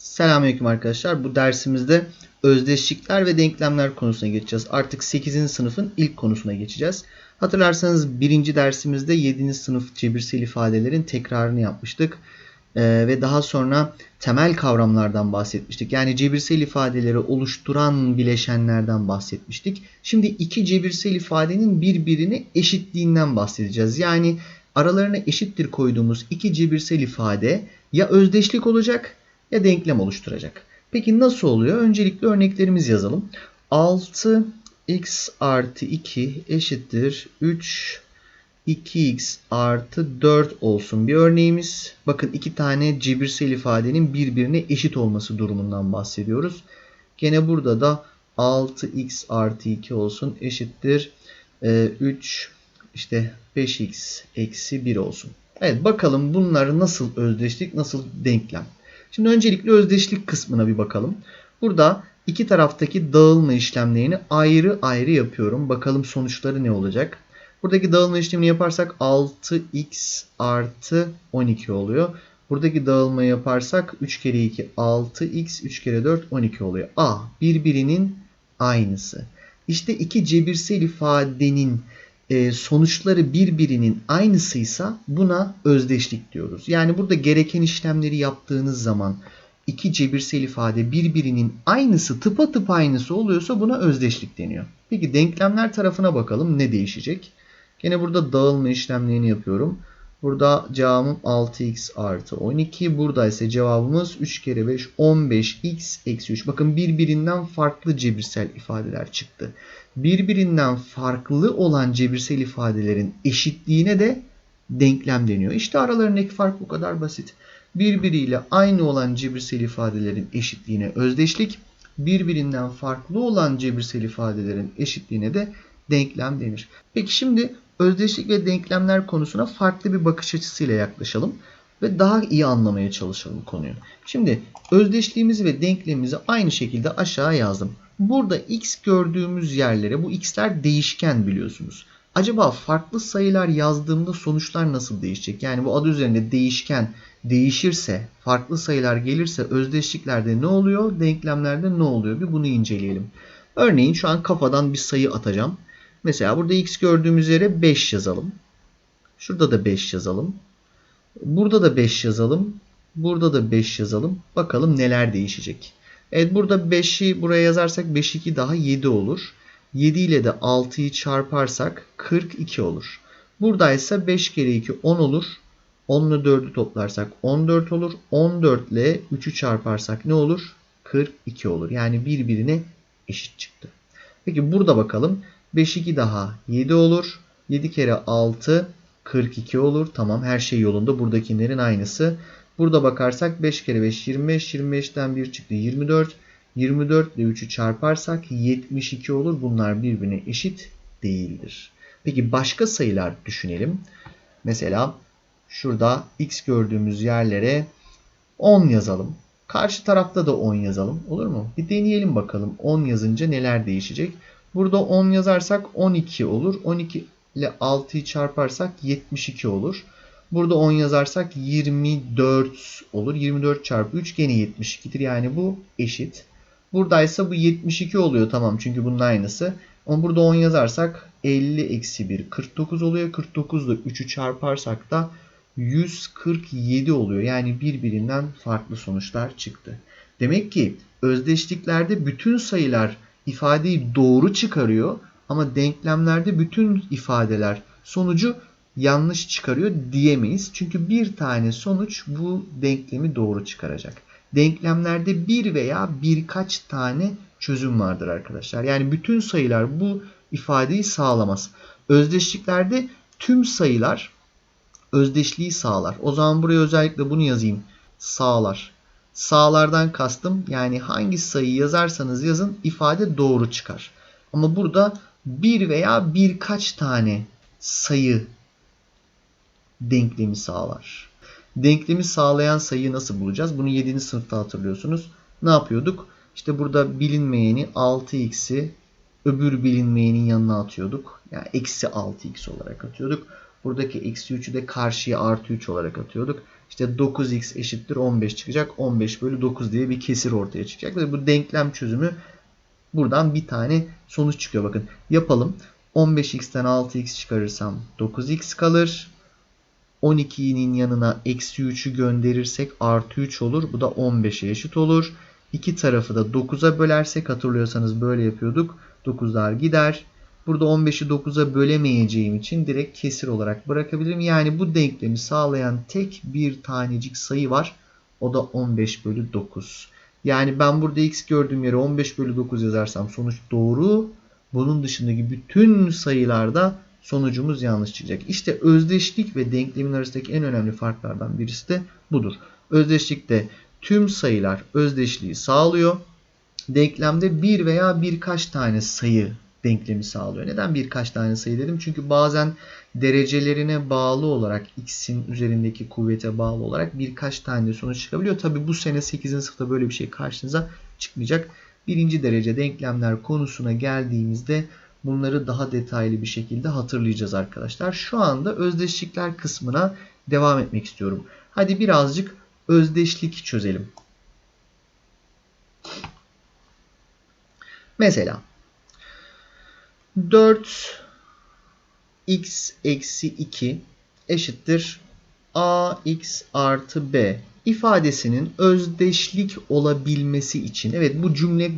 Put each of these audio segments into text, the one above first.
Selamünaleyküm arkadaşlar. Bu dersimizde özdeşlikler ve denklemler konusuna geçeceğiz. Artık 8. sınıfın ilk konusuna geçeceğiz. Hatırlarsanız birinci dersimizde 7. sınıf cebirsel ifadelerin tekrarını yapmıştık. Ee, ve daha sonra temel kavramlardan bahsetmiştik. Yani cebirsel ifadeleri oluşturan bileşenlerden bahsetmiştik. Şimdi iki cebirsel ifadenin birbirine eşitliğinden bahsedeceğiz. Yani aralarına eşittir koyduğumuz iki cebirsel ifade ya özdeşlik olacak ya denklem oluşturacak. Peki nasıl oluyor? Öncelikle örneklerimizi yazalım. 6x artı 2 eşittir 3 2x artı 4 olsun bir örneğimiz. Bakın iki tane cebirsel ifadenin birbirine eşit olması durumundan bahsediyoruz. Gene burada da 6x artı 2 olsun eşittir 3 işte 5x eksi 1 olsun. Evet bakalım bunları nasıl özdeşlik nasıl denklem. Şimdi öncelikle özdeşlik kısmına bir bakalım. Burada iki taraftaki dağılma işlemlerini ayrı ayrı yapıyorum. Bakalım sonuçları ne olacak? Buradaki dağılma işlemini yaparsak 6x artı 12 oluyor. Buradaki dağılmayı yaparsak 3 kere 2 6x 3 kere 4 12 oluyor. A birbirinin aynısı. İşte iki cebirsel ifadenin sonuçları birbirinin aynısıysa buna özdeşlik diyoruz. Yani burada gereken işlemleri yaptığınız zaman iki cebirsel ifade birbirinin aynısı tıpatıp aynısı oluyorsa buna özdeşlik deniyor. Peki denklemler tarafına bakalım ne değişecek? Gene burada dağılma işlemlerini yapıyorum. Burada cevabım 6x artı 12. Burada ise cevabımız 3 kere 5 15x eksi 3. Bakın birbirinden farklı cebirsel ifadeler çıktı. Birbirinden farklı olan cebirsel ifadelerin eşitliğine de denklem deniyor. İşte aralarındaki fark bu kadar basit. Birbiriyle aynı olan cebirsel ifadelerin eşitliğine özdeşlik, birbirinden farklı olan cebirsel ifadelerin eşitliğine de denklem denir. Peki şimdi özdeşlik ve denklemler konusuna farklı bir bakış açısıyla yaklaşalım ve daha iyi anlamaya çalışalım konuyu. Şimdi özdeşliğimizi ve denklemimizi aynı şekilde aşağı yazdım. Burada x gördüğümüz yerlere bu x'ler değişken biliyorsunuz. Acaba farklı sayılar yazdığımda sonuçlar nasıl değişecek? Yani bu adı üzerinde değişken değişirse, farklı sayılar gelirse özdeşliklerde ne oluyor? Denklemlerde ne oluyor? Bir bunu inceleyelim. Örneğin şu an kafadan bir sayı atacağım. Mesela burada x gördüğümüz yere 5 yazalım. Şurada da 5 yazalım. Burada da 5 yazalım. Burada da 5 yazalım. Bakalım neler değişecek. Evet burada 5'i buraya yazarsak 5 2 daha 7 olur. 7 ile de 6'yı çarparsak 42 olur. Buradaysa 5 kere 2 10 olur. 10 ile 4'ü toplarsak 14 olur. 14 ile 3'ü çarparsak ne olur? 42 olur. Yani birbirine eşit çıktı. Peki burada bakalım. 5 2 daha 7 olur. 7 kere 6 42 olur. Tamam her şey yolunda. Buradakilerin aynısı. Burada bakarsak 5 kere 5 25. 25'ten 1 çıktı 24. 24 ile 3'ü çarparsak 72 olur. Bunlar birbirine eşit değildir. Peki başka sayılar düşünelim. Mesela şurada x gördüğümüz yerlere 10 yazalım. Karşı tarafta da 10 yazalım. Olur mu? Bir deneyelim bakalım 10 yazınca neler değişecek. Burada 10 yazarsak 12 olur. 12 ile 6'yı çarparsak 72 olur. Burada 10 yazarsak 24 olur. 24 çarpı 3 gene 72'dir. Yani bu eşit. Buradaysa bu 72 oluyor tamam çünkü bunun aynısı. Ama burada 10 yazarsak 50 eksi 1 49 oluyor. 49 ile 3'ü çarparsak da 147 oluyor. Yani birbirinden farklı sonuçlar çıktı. Demek ki özdeşliklerde bütün sayılar ifadeyi doğru çıkarıyor ama denklemlerde bütün ifadeler sonucu yanlış çıkarıyor diyemeyiz. Çünkü bir tane sonuç bu denklemi doğru çıkaracak. Denklemlerde bir veya birkaç tane çözüm vardır arkadaşlar. Yani bütün sayılar bu ifadeyi sağlamaz. Özdeşliklerde tüm sayılar özdeşliği sağlar. O zaman buraya özellikle bunu yazayım. Sağlar. Sağlardan kastım yani hangi sayıyı yazarsanız yazın ifade doğru çıkar. Ama burada bir veya birkaç tane sayı denklemi sağlar. Denklemi sağlayan sayıyı nasıl bulacağız? Bunu 7. sınıfta hatırlıyorsunuz. Ne yapıyorduk? İşte burada bilinmeyeni 6x'i öbür bilinmeyenin yanına atıyorduk. Yani eksi 6x olarak atıyorduk. Buradaki eksi 3'ü de karşıya artı 3 olarak atıyorduk. İşte 9x eşittir 15 çıkacak. 15 bölü 9 diye bir kesir ortaya çıkacak. Ve bu denklem çözümü buradan bir tane sonuç çıkıyor. Bakın yapalım. 15x'ten 6x çıkarırsam 9x kalır. 12'nin yanına eksi 3'ü gönderirsek artı 3 olur. Bu da 15'e eşit olur. İki tarafı da 9'a bölersek hatırlıyorsanız böyle yapıyorduk. 9'lar gider. Burada 15'i 9'a bölemeyeceğim için direkt kesir olarak bırakabilirim. Yani bu denklemi sağlayan tek bir tanecik sayı var. O da 15 bölü 9. Yani ben burada x gördüğüm yere 15 bölü 9 yazarsam sonuç doğru. Bunun dışındaki bütün sayılarda sonucumuz yanlış çıkacak. İşte özdeşlik ve denklemin arasındaki en önemli farklardan birisi de budur. Özdeşlikte tüm sayılar özdeşliği sağlıyor. Denklemde bir veya birkaç tane sayı denklemi sağlıyor. Neden birkaç tane sayı dedim? Çünkü bazen derecelerine bağlı olarak x'in üzerindeki kuvvete bağlı olarak birkaç tane sonuç çıkabiliyor. Tabi bu sene 8. sınıfta böyle bir şey karşınıza çıkmayacak. Birinci derece denklemler konusuna geldiğimizde bunları daha detaylı bir şekilde hatırlayacağız arkadaşlar. Şu anda özdeşlikler kısmına devam etmek istiyorum. Hadi birazcık özdeşlik çözelim. Mesela 4 x eksi 2 eşittir ax artı b ifadesinin özdeşlik olabilmesi için evet bu cümle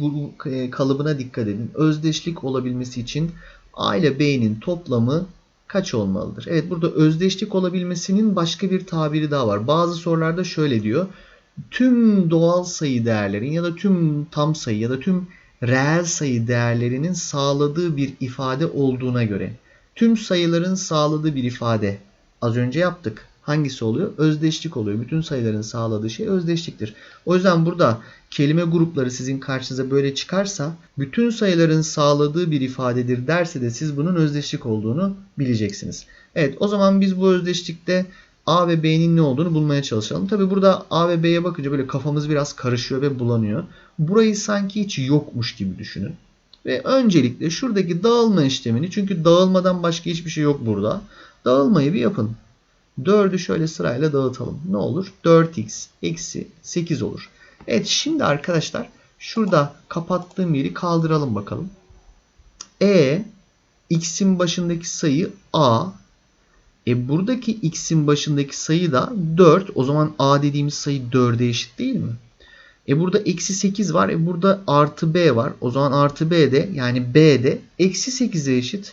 e, kalıbına dikkat edin. Özdeşlik olabilmesi için a ile b'nin toplamı kaç olmalıdır? Evet burada özdeşlik olabilmesinin başka bir tabiri daha var. Bazı sorularda şöyle diyor. Tüm doğal sayı değerlerin ya da tüm tam sayı ya da tüm reel sayı değerlerinin sağladığı bir ifade olduğuna göre tüm sayıların sağladığı bir ifade az önce yaptık. Hangisi oluyor? Özdeşlik oluyor. Bütün sayıların sağladığı şey özdeşliktir. O yüzden burada kelime grupları sizin karşınıza böyle çıkarsa bütün sayıların sağladığı bir ifadedir derse de siz bunun özdeşlik olduğunu bileceksiniz. Evet o zaman biz bu özdeşlikte A ve B'nin ne olduğunu bulmaya çalışalım. Tabi burada A ve B'ye bakınca böyle kafamız biraz karışıyor ve bulanıyor. Burayı sanki hiç yokmuş gibi düşünün. Ve öncelikle şuradaki dağılma işlemini çünkü dağılmadan başka hiçbir şey yok burada. Dağılmayı bir yapın. 4'ü şöyle sırayla dağıtalım. Ne olur? 4x eksi 8 olur. Evet şimdi arkadaşlar şurada kapattığım yeri kaldıralım bakalım. E x'in başındaki sayı a e buradaki x'in başındaki sayı da 4. O zaman a dediğimiz sayı 4'e eşit değil mi? E burada eksi 8 var. E burada artı b var. O zaman artı b de yani b de eksi 8'e eşit.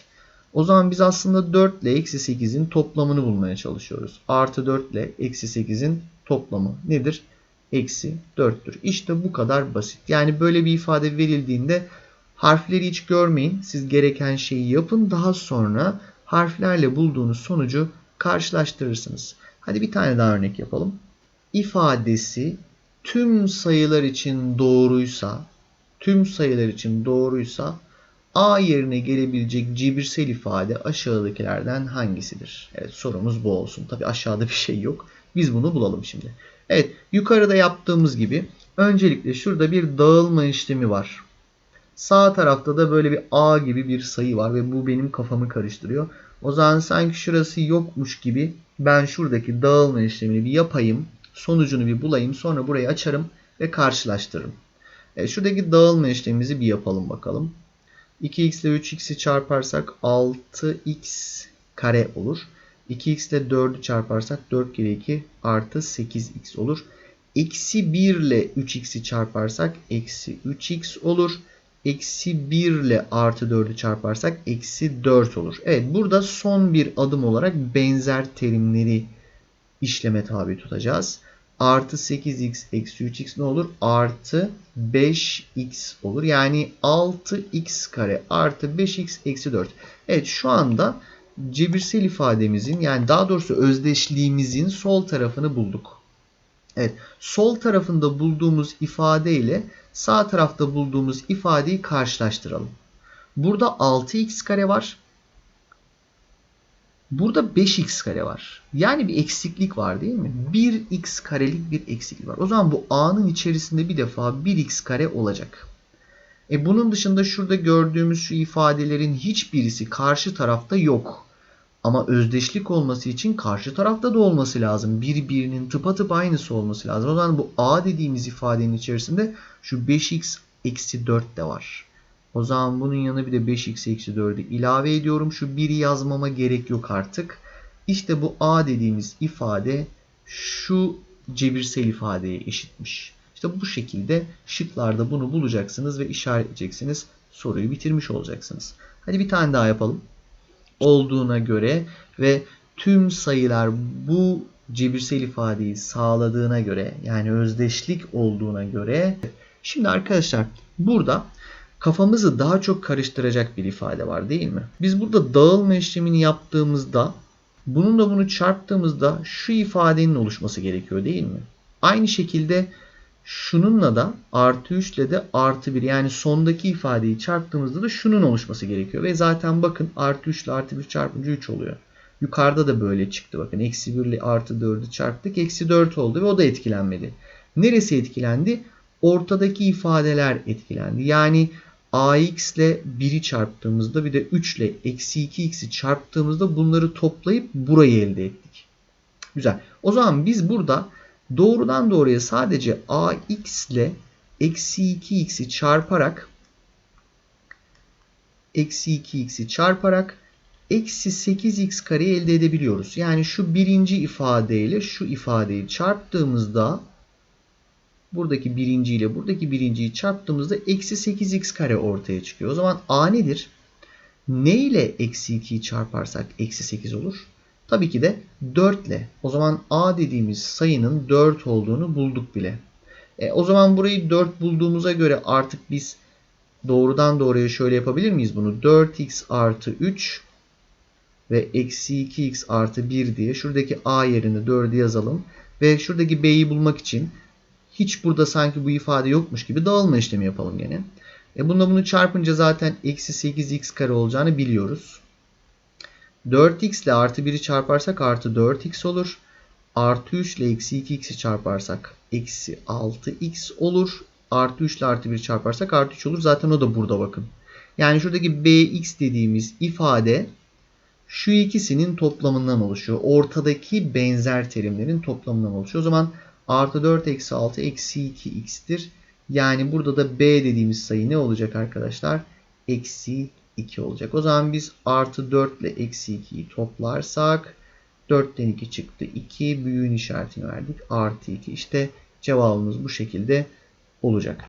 O zaman biz aslında 4 ile eksi 8'in toplamını bulmaya çalışıyoruz. Artı 4 ile eksi 8'in toplamı nedir? Eksi 4'tür. İşte bu kadar basit. Yani böyle bir ifade verildiğinde harfleri hiç görmeyin. Siz gereken şeyi yapın. Daha sonra harflerle bulduğunuz sonucu karşılaştırırsınız. Hadi bir tane daha örnek yapalım. İfadesi tüm sayılar için doğruysa, tüm sayılar için doğruysa A yerine gelebilecek cebirsel ifade aşağıdakilerden hangisidir? Evet sorumuz bu olsun. Tabi aşağıda bir şey yok. Biz bunu bulalım şimdi. Evet yukarıda yaptığımız gibi öncelikle şurada bir dağılma işlemi var. Sağ tarafta da böyle bir A gibi bir sayı var ve bu benim kafamı karıştırıyor. O zaman sanki şurası yokmuş gibi ben şuradaki dağılma işlemini bir yapayım. Sonucunu bir bulayım. Sonra burayı açarım ve karşılaştırırım. Evet, şuradaki dağılma işlemimizi bir yapalım bakalım. 2x ile 3x'i çarparsak 6x kare olur. 2x ile 4'ü çarparsak 4 kere 2 artı 8x olur. Eksi 1 ile 3x'i çarparsak eksi 3x olur. Eksi 1 ile artı 4'ü çarparsak eksi 4 olur. Evet burada son bir adım olarak benzer terimleri işleme tabi tutacağız artı 8x eksi 3x ne olur? Artı 5x olur. Yani 6x kare artı 5x eksi 4. Evet şu anda cebirsel ifademizin yani daha doğrusu özdeşliğimizin sol tarafını bulduk. Evet sol tarafında bulduğumuz ifade ile sağ tarafta bulduğumuz ifadeyi karşılaştıralım. Burada 6x kare var. Burada 5x kare var. Yani bir eksiklik var değil mi? 1x karelik bir eksiklik var. O zaman bu a'nın içerisinde bir defa 1x kare olacak. E bunun dışında şurada gördüğümüz şu ifadelerin hiçbirisi karşı tarafta yok. Ama özdeşlik olması için karşı tarafta da olması lazım. Birbirinin tıpatıp aynısı olması lazım. O zaman bu a dediğimiz ifadenin içerisinde şu 5x eksi 4 de var. O zaman bunun yanına bir de 5x eksi 4'ü ilave ediyorum. Şu 1'i yazmama gerek yok artık. İşte bu a dediğimiz ifade şu cebirsel ifadeye eşitmiş. İşte bu şekilde şıklarda bunu bulacaksınız ve işaretleyeceksiniz. Soruyu bitirmiş olacaksınız. Hadi bir tane daha yapalım. Olduğuna göre ve tüm sayılar bu cebirsel ifadeyi sağladığına göre yani özdeşlik olduğuna göre şimdi arkadaşlar burada kafamızı daha çok karıştıracak bir ifade var değil mi? Biz burada dağılma işlemini yaptığımızda bununla bunu çarptığımızda şu ifadenin oluşması gerekiyor değil mi? Aynı şekilde şununla da artı 3 ile de artı 1 yani sondaki ifadeyi çarptığımızda da şunun oluşması gerekiyor. Ve zaten bakın artı 3 ile artı 1 çarpınca 3 oluyor. Yukarıda da böyle çıktı bakın. Eksi 1 ile artı 4'ü çarptık. Eksi 4 oldu ve o da etkilenmedi. Neresi etkilendi? Ortadaki ifadeler etkilendi. Yani ax ile 1'i çarptığımızda bir de 3 ile eksi 2x'i çarptığımızda bunları toplayıp burayı elde ettik. Güzel. O zaman biz burada doğrudan doğruya sadece ax ile eksi 2x'i çarparak eksi 2x'i çarparak eksi 8x kareyi elde edebiliyoruz. Yani şu birinci ifadeyle şu ifadeyi çarptığımızda buradaki birinci ile buradaki birinciyi çarptığımızda eksi 8x kare ortaya çıkıyor. O zaman a nedir? Ne ile eksi 2'yi çarparsak eksi 8 olur? Tabii ki de 4 ile. O zaman a dediğimiz sayının 4 olduğunu bulduk bile. E, o zaman burayı 4 bulduğumuza göre artık biz doğrudan doğruya şöyle yapabilir miyiz bunu? 4x artı 3 ve eksi 2x artı 1 diye şuradaki a yerine 4'ü yazalım. Ve şuradaki b'yi bulmak için hiç burada sanki bu ifade yokmuş gibi dağılma işlemi yapalım gene. E bununla bunu çarpınca zaten eksi 8x kare olacağını biliyoruz. 4x ile artı 1'i çarparsak artı 4x olur. Artı 3 ile eksi 2x'i çarparsak eksi 6x olur. Artı 3 ile artı 1 çarparsak artı 3 olur. Zaten o da burada bakın. Yani şuradaki bx dediğimiz ifade şu ikisinin toplamından oluşuyor. Ortadaki benzer terimlerin toplamından oluşuyor. O zaman artı 4 eksi 6 eksi 2x'tir. Yani burada da b dediğimiz sayı ne olacak arkadaşlar? Eksi 2 olacak. O zaman biz artı 4 ile eksi 2'yi toplarsak 4'ten 2 çıktı. 2 büyüğün işaretini verdik. Artı 2 işte cevabımız bu şekilde olacak.